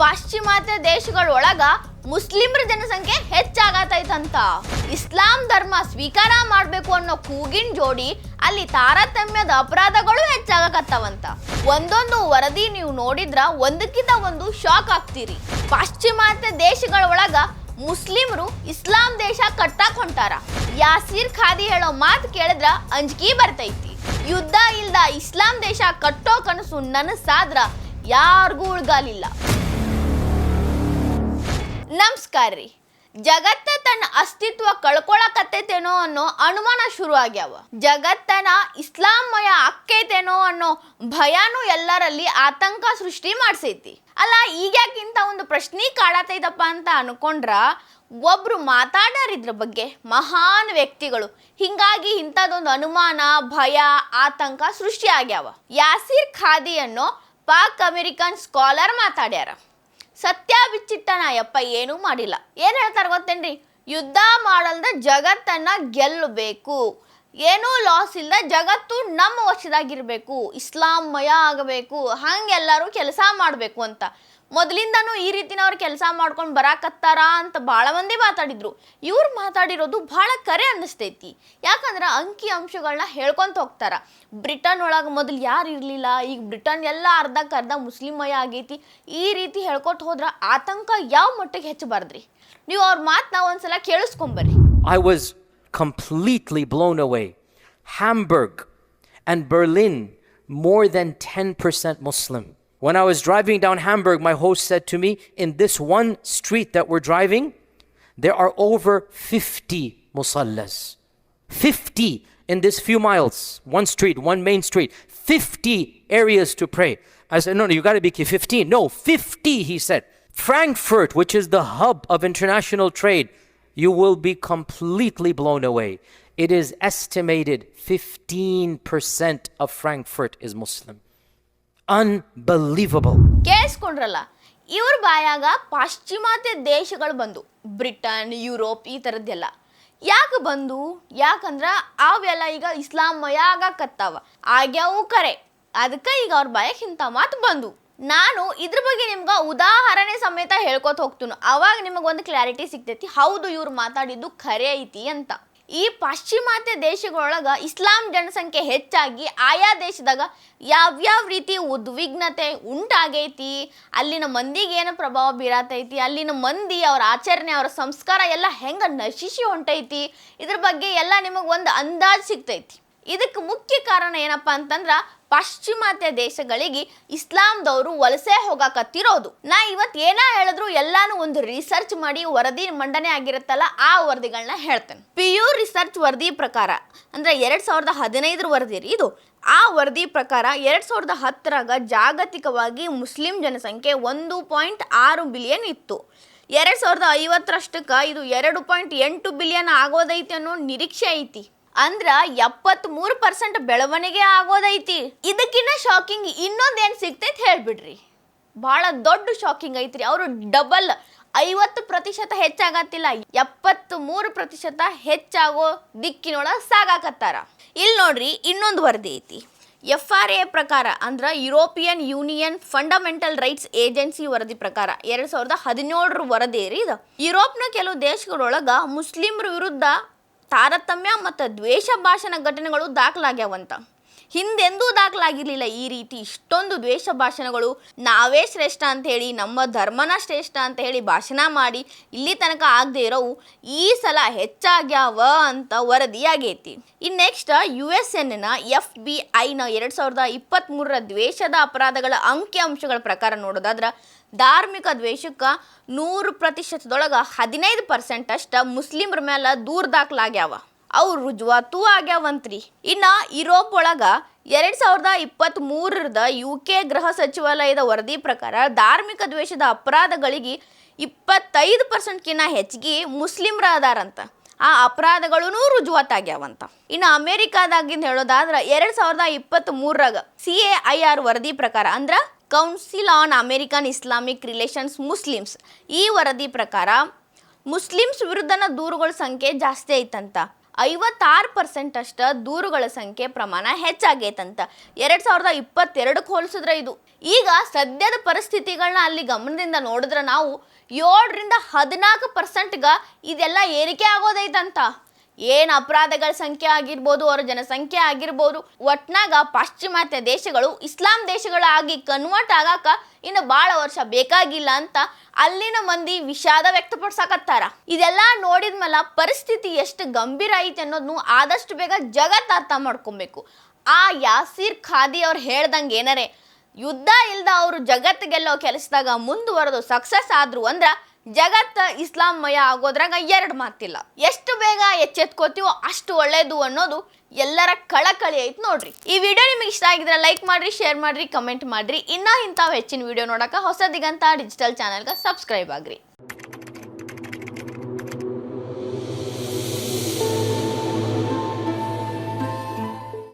ಪಾಶ್ಚಿಮಾತ್ಯ ದೇಶಗಳ ಒಳಗ ಮುಸ್ಲಿಮ್ರ ಜನಸಂಖ್ಯೆ ಹೆಚ್ಚಾಗತೈತಂತ. ಇಸ್ಲಾಂ ಧರ್ಮ ಸ್ವೀಕಾರ ಮಾಡಬೇಕು ಅನ್ನೋ ಕೂಗಿನ ಜೋಡಿ ಅಲ್ಲಿ ತಾರತಮ್ಯದ ಅಪರಾಧಗಳು ಹೆಚ್ಚಾಗಕತ್ತವಂತ. ಒಂದೊಂದು ವರದಿ ನೀವು ನೋಡಿದ್ರ ಒಂದಕ್ಕಿಂತ ಒಂದು ಶಾಕ್ ಆಗ್ತೀರಿ. ಪಾಶ್ಚಿಮಾತ್ಯ ದೇಶಗಳ ಒಳಗ ಮುಸ್ಲಿಮರು ಇಸ್ಲಾಂ ದೇಶ ಕಟ್ಟಾಕ್ ಹೊಂಟಾರ ಯಾಸೀರ್ ಖಾದಿ ಹೇಳೋ ಮಾತು ಕೇಳಿದ್ರ ಅಂಜಿಕೆ ಬರ್ತೈತಿ. ಯುದ್ಧ ಇಲ್ದ ಇಸ್ಲಾಂ ದೇಶ ಕಟ್ಟೋ ಕನಸು ನನಸಾದ್ರ ಯಾರಿಗೂ ಉಳ್ಗಾಲಿಲ್ಲ. ನಮಸ್ಕಾರ ರೀ. ಜಗತ್ತ ತನ್ನ ಅಸ್ತಿತ್ವ ಕಳ್ಕೊಳಕತ್ತೈತೇನೋ ಅನ್ನೋ ಅನುಮಾನ ಶುರು ಆಗ್ಯಾವ ಜಗತ್ತನ ಇಸ್ಲಾಮಯ ಅಕ್ಕೈತೇನೋ ಅನ್ನೋ ಭಯನೂ ಎಲ್ಲರಲ್ಲಿ ಆತಂಕ ಸೃಷ್ಟಿ ಮಾಡಿಸೈತಿ. ಅಲ್ಲ, ಈಗ್ಯಾಕಿಂತ ಒಂದು ಪ್ರಶ್ನೆ ಕಾಡತೈತಪ್ಪ ಅಂತ ಅನ್ಕೊಂಡ್ರ, ಒಬ್ರು ಮಾತಾಡ್ಯಾರ ಇದ್ರ ಬಗ್ಗೆ ಮಹಾನ್ ವ್ಯಕ್ತಿಗಳು. ಹಿಂಗಾಗಿ ಇಂಥದ್ದೊಂದು ಅನುಮಾನ, ಭಯ, ಆತಂಕ ಸೃಷ್ಟಿ ಆಗ್ಯಾವ. ಯಾಸಿರ್ ಖಾದಿ ಅನ್ನೋ ಪಾಕ್ ಅಮೆರಿಕನ್ ಸ್ಕಾಲರ್ ಮಾತಾಡ್ಯಾರ. ಸತ್ಯ ಬಿಚ್ಚಿಟ್ಟನ ಯಪ್ಪ ಏನೂ ಮಾಡಿಲ್ಲ. ಏನು ಹೇಳ್ತಾರೆ ಗೊತ್ತೇನ್ರಿ? ಯುದ್ಧ ಮಾಡಲ್ದ ಜಗತ್ತನ್ನ ಗೆಲ್ಲಬೇಕು. ಏನೂ ಲಾಸ್ ಇಲ್ಲದ ಜಗತ್ತು ನಮ್ಮ ವಶದಾಗಿರ್ಬೇಕು. ಇಸ್ಲಾಂಮಯ ಆಗಬೇಕು. ಹಂಗೆಲ್ಲರೂ ಕೆಲಸ ಮಾಡಬೇಕು ಅಂತ. ಮೊದಲಿಂದನೂ ಈ ರೀತಿನವ್ರು ಕೆಲಸ ಮಾಡ್ಕೊಂಡು ಬರಾಕತ್ತಾರ ಅಂತ ಭಾಳ ಮಂದಿ ಮಾತಾಡಿದ್ರು. ಇವ್ರು ಮಾತಾಡಿರೋದು ಭಾಳ ಕರೆ ಅನ್ನಿಸ್ತೈತಿ. ಯಾಕಂದ್ರೆ ಅಂಕಿ ಅಂಶಗಳನ್ನ ಹೇಳ್ಕೊಂತ ಹೋಗ್ತಾರ. ಬ್ರಿಟನ್ ಒಳಗೆ ಮೊದಲು ಯಾರು ಇರಲಿಲ್ಲ ಈಗ ಬ್ರಿಟನ್ ಎಲ್ಲ ಅರ್ಧಕ್ಕೆ ಅರ್ಧ ಮುಸ್ಲಿಮಯ ಆಗೈತಿ. ಈ ರೀತಿ ಹೇಳ್ಕೊತ ಹೋದ್ರೆ ಆತಂಕ ಯಾವ ಮಟ್ಟಿಗೆ ಹೆಚ್ಚಬಾರ್ದ್ರಿ? ನೀವು ಅವ್ರ ಮಾತನ್ನ ಒಂದ್ಸಲ ಕೇಳಿಸ್ಕೊಂಬರ್ರಿ I was completely blown away. Hamburg and Berlin, more than 10% Muslim. When I was driving down Hamburg, my host said to me, in this one street that we're driving, there are over 50 musallas. 50 in this few miles, one street, one main street, 50 areas to pray. I said, no, no, you got to be ki- 15. No, 50, he said. Frankfurt, which is the hub of international trade, you will be completely blown away. It is estimated 15% of Frankfurt is Muslim. Unbelievable. ಕೇಳಿಸ್ಕೊಂಡ್ರಲ್ಲ, ಇವ್ರ ಬಾಯಾಗ ಪಾಶ್ಚಿಮಾತ್ಯ ದೇಶಗಳು ಬಂದು, Britain, Europe ಈ ಥರದ್ದೆಲ್ಲ ಯಾಕೆ ಬಂದು? ಯಾಕಂದ್ರೆ ಅವೆಲ್ಲ ಈಗ ಇಸ್ಲಾಮಯ ಆಗಾಕತ್ತಾವ ಆಗ್ಯಾವು ಕರೆ. ಅದಕ್ಕೆ ಈಗ ಅವ್ರ ಬಾಯಕ್ಕೆ ಇಂಥ ಮಾತು ಬಂದು. ನಾನು ಇದ್ರ ಬಗ್ಗೆ ನಿಮ್ಗೆ ಉದಾಹರಣೆ ಸಮೇತ ಹೇಳ್ಕೊತ ಹೋಗ್ತೀನಿ. ಅವಾಗ ನಿಮಗೊಂದು ಕ್ಲಾರಿಟಿ ಸಿಗ್ತೈತಿ, ಹೌದು ಇವ್ರು ಮಾತಾಡಿದ್ದು ಖರೆ ಐತಿ ಅಂತ. ಈ ಪಾಶ್ಚಿಮಾತ್ಯ ದೇಶಗಳೊಳಗೆ ಇಸ್ಲಾಂ ಜನಸಂಖ್ಯೆ ಹೆಚ್ಚಾಗಿ ಆಯಾ ದೇಶದಾಗ ಯಾವ್ಯಾವ ರೀತಿ ಉದ್ವಿಗ್ನತೆ ಉಂಟಾಗೈತಿ, ಅಲ್ಲಿನ ಮಂದಿಗೆ ಏನು ಪ್ರಭಾವ ಬೀರತೈತಿ ಅಲ್ಲಿನ ಮಂದಿ ಅವರ ಆಚರಣೆ, ಅವರ ಸಂಸ್ಕಾರ ಎಲ್ಲ ಹೆಂಗ ನಶಿಸಿ ಹೊಂಟೈತಿ, ಇದ್ರ ಬಗ್ಗೆ ಎಲ್ಲ ನಿಮಗೆ ಒಂದು ಅಂದಾಜು ಸಿಗ್ತೈತಿ. ಇದಕ್ಕೆ ಮುಖ್ಯ ಕಾರಣ ಏನಪ್ಪ ಅಂತಂದ್ರ ಪಾಶ್ಚಿಮಾತ್ಯ ದೇಶಗಳಿಗೆ ಇಸ್ಲಾಂದವರು ವಲಸೆ ಹೋಗಾಕತ್ತಿರೋದು. ನಾ ಇವತ್ತು ಏನ ಹೇಳಿದ್ರು ಎಲ್ಲಾನು ಒಂದು ರಿಸರ್ಚ್ ಮಾಡಿ ವರದಿ ಮಂಡನೆ ಆಗಿರುತ್ತಲ್ಲ, ಆ ವರದಿಗಳನ್ನ ಹೇಳ್ತೇನೆ. ಪಿ ಯು ರಿಸರ್ಚ್ ವರದಿ ಪ್ರಕಾರ, ಅಂದ್ರೆ ಎರಡ್ ಸಾವಿರದ ಹದಿನೈದರ ವರದಿ ರೀ ಇದು. ಆ ವರದಿ ಪ್ರಕಾರ ಎರಡ್ ಸಾವಿರದ ಹತ್ತರಾಗ ಜಾಗತಿಕವಾಗಿ ಮುಸ್ಲಿಂ ಜನಸಂಖ್ಯೆ ಒಂದು ಪಾಯಿಂಟ್ ಆರು ಬಿಲಿಯನ್ ಇತ್ತು. ಎರಡ್ ಸಾವಿರದ ಐವತ್ತರಷ್ಟಕ್ಕೆ ಇದು ಎರಡು ಪಾಯಿಂಟ್ ಎಂಟು ಬಿಲಿಯನ್ ಆಗೋದೈತಿ ಅನ್ನೋ ನಿರೀಕ್ಷೆ ಐತಿ. ಅಂದ್ರ ಎಪ್ಪತ್ಮೂರು ಪರ್ಸೆಂಟ್ ಬೆಳವಣಿಗೆ ಆಗೋದೈತಿ. ಇದಕ್ಕಿನ್ನ ಶಾಕಿಂಗ್ ಇನ್ನೊಂದೇನ್ ಸಿಗ್ತೈತೆ ಹೇಳ್ಬಿಡ್ರಿ. ಬಹಳ ದೊಡ್ಡ ಶಾಕಿಂಗ್ ಐತ್ರಿ. ಅವರು ಡಬಲ್ ಐವತ್ತು ಪ್ರತಿಶತ ಹೆಚ್ಚಾಗತ್ತಿಲ್ಲ. ಎಪ್ಪತ್ತು ಮೂರು ಪ್ರತಿಶತ ಹೆಚ್ಚಾಗೋ ದಿಕ್ಕಿನೊಳಗೆ ಸಾಗಾಕತ್ತಾರ. ಇಲ್ಲಿ ನೋಡ್ರಿ, ಇನ್ನೊಂದು ವರದಿ ಐತಿ. ಎಫ್ ಆರ್ ಎ ಪ್ರಕಾರ ಅಂದ್ರ European union fundamental rights agency ವರದಿ ಪ್ರಕಾರ ಎರಡ್ ಸಾವಿರದ ಹದಿನೇಳರ ವರದಿ ರೀ ಇದು. ಯುರೋಪ್ನ ಕೆಲವು ದೇಶಗಳೊಳಗ ಮುಸ್ಲಿಮ್ರ ವಿರುದ್ಧ ತಾರತಮ್ಯ ಮತ್ತು ದ್ವೇಷ ಭಾಷಣ ಘಟನೆಗಳು ದಾಖಲಾಗ್ಯಾವಂತ. ಹಿಂದೆಂದೂ ದಾಖಲಾಗಿರ್ಲಿಲ್ಲ ಈ ರೀತಿ ಇಷ್ಟೊಂದು ದ್ವೇಷ ಭಾಷಣಗಳು. ನಾವೇ ಶ್ರೇಷ್ಠ ಅಂತ ಹೇಳಿ, ನಮ್ಮ ಧರ್ಮನ ಶ್ರೇಷ್ಠ ಅಂತ ಹೇಳಿ ಭಾಷಣ ಮಾಡಿ ಇಲ್ಲಿ ತನಕ ಆಗದೆ ಇರೋವು ಈ ಸಲ ಹೆಚ್ಚಾಗ್ಯಾವ ಅಂತ ವರದಿಯಾಗೈತಿ ಇನ್ ನೆಕ್ಸ್ಟ್ ಯು ಎಸ್ ಎನ್ನ ಎಫ್ ಬಿ ಐನ ಎರಡು ಸಾವಿರದ ಇಪ್ಪತ್ತ್ಮೂರರ ದ್ವೇಷದ ಅಪರಾಧಗಳ ಅಂಕಿ ಅಂಶಗಳ ಪ್ರಕಾರ ನೋಡೋದಾದ್ರೆ, ಧಾರ್ಮಿಕ ದ್ವೇಷಕ್ಕೆ ನೂರು ಪ್ರತಿಶತದೊಳಗೆ ಹದಿನೈದು ಪರ್ಸೆಂಟ್ ಅಷ್ಟ ಮುಸ್ಲಿಮ್ರ ಮೇಲೆ ದೂರ ದಾಖಲಾಗ್ಯಾವ. ಅವು ರುಜುವಾತು ಆಗ್ಯಾವಂತ್ರಿ. ಇನ್ನ ಯುರೋಪ್ ಒಳಗ ಎರಡ್ ಸಾವಿರದ ಇಪ್ಪತ್ತ್ ಮೂರರದ ಯು ಕೆ ಗೃಹ ಸಚಿವಾಲಯದ ವರದಿ ಪ್ರಕಾರ ಧಾರ್ಮಿಕ ದ್ವೇಷದ ಅಪರಾಧಗಳಿಗೆ ಇಪ್ಪತ್ತೈದು ಪರ್ಸೆಂಟ್ಕಿನ್ನ ಹೆಚ್ಚಿಗೆ ಮುಸ್ಲಿಮ್ರ ಅದಾರಂತ ಆ ಅಪರಾಧಗಳೂ ರುಜುವಾತಾಗ್ಯಾವಂತ. ಇನ್ನು ಅಮೇರಿಕಾದಾಗಿಂದ ಹೇಳೋದಾದ್ರೆ ಎರಡು ಸಾವಿರದ ಇಪ್ಪತ್ತ್ ಮೂರರಾಗ ಸಿ ಎ ಐ ಆರ್ ವರದಿ ಪ್ರಕಾರ ಅಂದ್ರೆ council on American Islamic relations Muslims ಈ ವರದಿ ಪ್ರಕಾರ ಮುಸ್ಲಿಮ್ಸ್ ವಿರುದ್ಧನ ದೂರುಗಳ ಸಂಖ್ಯೆ ಜಾಸ್ತಿ ಐತಂತ. ಐವತ್ತಾರು ಪರ್ಸೆಂಟ್ ಅಷ್ಟ ದೂರುಗಳ ಸಂಖ್ಯೆ ಪ್ರಮಾಣ ಹೆಚ್ಚಾಗೈತಂತ. ಎರಡ್ ಸಾವಿರದ ಇಪ್ಪತ್ತೆರಡಕ್ಕೆ ಹೋಲಿಸಿದ್ರೆ ಇದು. ಈಗ ಸದ್ಯದ ಪರಿಸ್ಥಿತಿಗಳನ್ನ ಅಲ್ಲಿ ಗಮನದಿಂದ ನೋಡಿದ್ರೆ ನಾವು ಏಳರಿಂದ ಹದಿನಾಲ್ಕು ಪರ್ಸೆಂಟ್ಗ ಇದೆಲ್ಲ ಏರಿಕೆ ಆಗೋದೈತಂತ. ಏನು ಅಪರಾಧಗಳ ಸಂಖ್ಯೆ ಆಗಿರ್ಬೋದು, ಅವರ ಜನಸಂಖ್ಯೆ ಆಗಿರ್ಬೋದು, ಒಟ್ನಾಗ ಪಾಶ್ಚಿಮಾತ್ಯ ದೇಶಗಳು, ಇಸ್ಲಾಂ ದೇಶಗಳಾಗಿ ಕನ್ವರ್ಟ್ ಆಗಾಕ ಇನ್ನು ಭಾಳ ವರ್ಷ ಬೇಕಾಗಿಲ್ಲ ಅಂತ ಅಲ್ಲಿನ ಮಂದಿ ವಿಷಾದ ವ್ಯಕ್ತಪಡ್ಸಾಕತ್ತಾರ. ಇದೆಲ್ಲ ನೋಡಿದ್ಮೇಲೆ ಪರಿಸ್ಥಿತಿ ಎಷ್ಟು ಗಂಭೀರ ಐತೆ ಅನ್ನೋದನ್ನು ಆದಷ್ಟು ಬೇಗ ಜಗತ್ ಅರ್ಥ ಮಾಡ್ಕೊಬೇಕು. ಆ ಯಾಸೀರ್ ಖಾದಿ ಅವ್ರು ಹೇಳ್ದಂಗೆ ಏನಾರೆ, ಯುದ್ಧ ಇಲ್ದ ಅವರು ಜಗತ್ತಿಗೆಲ್ಲೋ ಕೆಲಸದಾಗ ಮುಂದುವರೆದು ಸಕ್ಸಸ್ ಆದ್ರು ಅಂದ್ರ ಜಗತ್ತ ಇಸ್ಲಾಂಮಯ ಆಗೋದ್ರಾಗ ಎರಡು ಮಾತಿಲ್ಲ. ಎಷ್ಟು ಬೇಗ ಎಚ್ಚೆತ್ಕೋತೀವೋ ಅಷ್ಟು ಒಳ್ಳೇದು ಅನ್ನೋದು ಎಲ್ಲರ ಕಳಕಳಿ ಐತ್ ನೋಡ್ರಿ. ಈ ವಿಡಿಯೋ ನಿಮಗೆ ಇಷ್ಟ ಆಗಿದ್ರೆ ಲೈಕ್ ಮಾಡ್ರಿ, ಶೇರ್ ಮಾಡ್ರಿ, ಕಮೆಂಟ್ ಮಾಡ್ರಿ. ಇನ್ನೂ ಇಂಥವು ಹೆಚ್ಚಿನ ವಿಡಿಯೋ ನೋಡಕ ಹೊಸ ದಿಗಂತ ಡಿಜಿಟಲ್ ಚಾನಲ್ಗೆ ಸಬ್ಸ್ಕ್ರೈಬ್ ಆಗ್ರಿ.